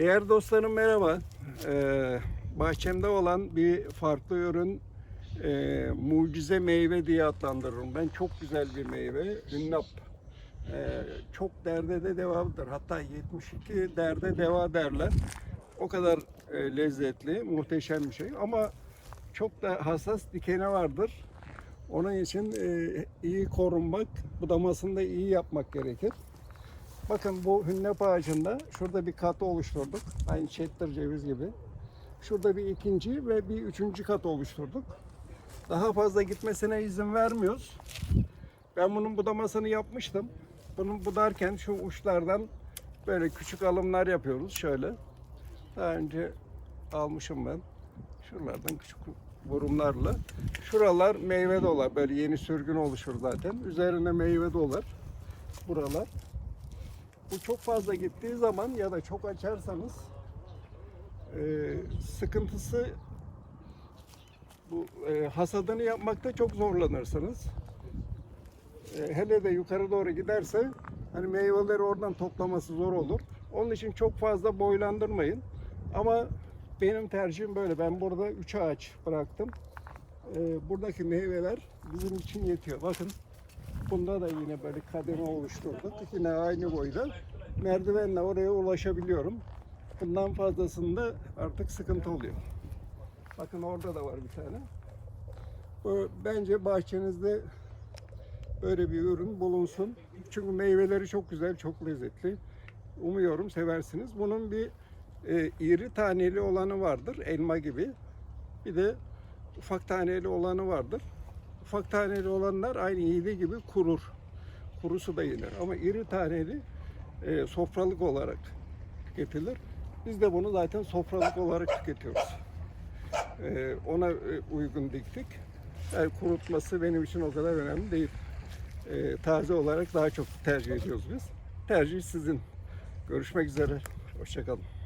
Değerli dostlarım merhaba. Ee, bahçemde olan bir farklı ürün e, mucize meyve diye adlandırırım. Ben çok güzel bir meyve. Hünnap. Ee, çok derde de devadır. Hatta 72 derde deva derler. O kadar e, lezzetli, muhteşem bir şey. Ama çok da hassas dikeni vardır. Onun için e, iyi korunmak, budamasını da iyi yapmak gerekir. Bakın bu hünnep ağacında şurada bir kat oluşturduk. Aynı çettır ceviz gibi. Şurada bir ikinci ve bir üçüncü kat oluşturduk. Daha fazla gitmesine izin vermiyoruz. Ben bunun budamasını yapmıştım. Bunun budarken şu uçlardan böyle küçük alımlar yapıyoruz şöyle. Daha önce almışım ben. Şuralardan küçük vurumlarla. Şuralar meyve dolar. Böyle yeni sürgün oluşur zaten. Üzerine meyve dolar. Buralar. Bu çok fazla gittiği zaman ya da çok açarsanız e, sıkıntısı bu e, hasadını yapmakta çok zorlanırsınız. E, hele de yukarı doğru giderse hani meyveleri oradan toplaması zor olur. Onun için çok fazla boylandırmayın. Ama benim tercihim böyle. Ben burada 3 ağaç bıraktım. E, buradaki meyveler bizim için yetiyor. Bakın Bunda da yine böyle kademe oluşturduk. Yine aynı boyda. Merdivenle oraya ulaşabiliyorum. Bundan fazlasında artık sıkıntı oluyor. Bakın orada da var bir tane. Bu, bence bahçenizde böyle bir ürün bulunsun. Çünkü meyveleri çok güzel, çok lezzetli. Umuyorum seversiniz. Bunun bir e, iri taneli olanı vardır, elma gibi. Bir de ufak taneli olanı vardır. Ufak taneli olanlar aynı iğne gibi kurur. Kurusu da yenir. Ama iri taneli e, sofralık olarak tüketilir. Biz de bunu zaten sofralık olarak tüketiyoruz. E, ona e, uygun diktik. Yani kurutması benim için o kadar önemli değil. E, taze olarak daha çok tercih ediyoruz biz. Tercih sizin. Görüşmek üzere. Hoşçakalın.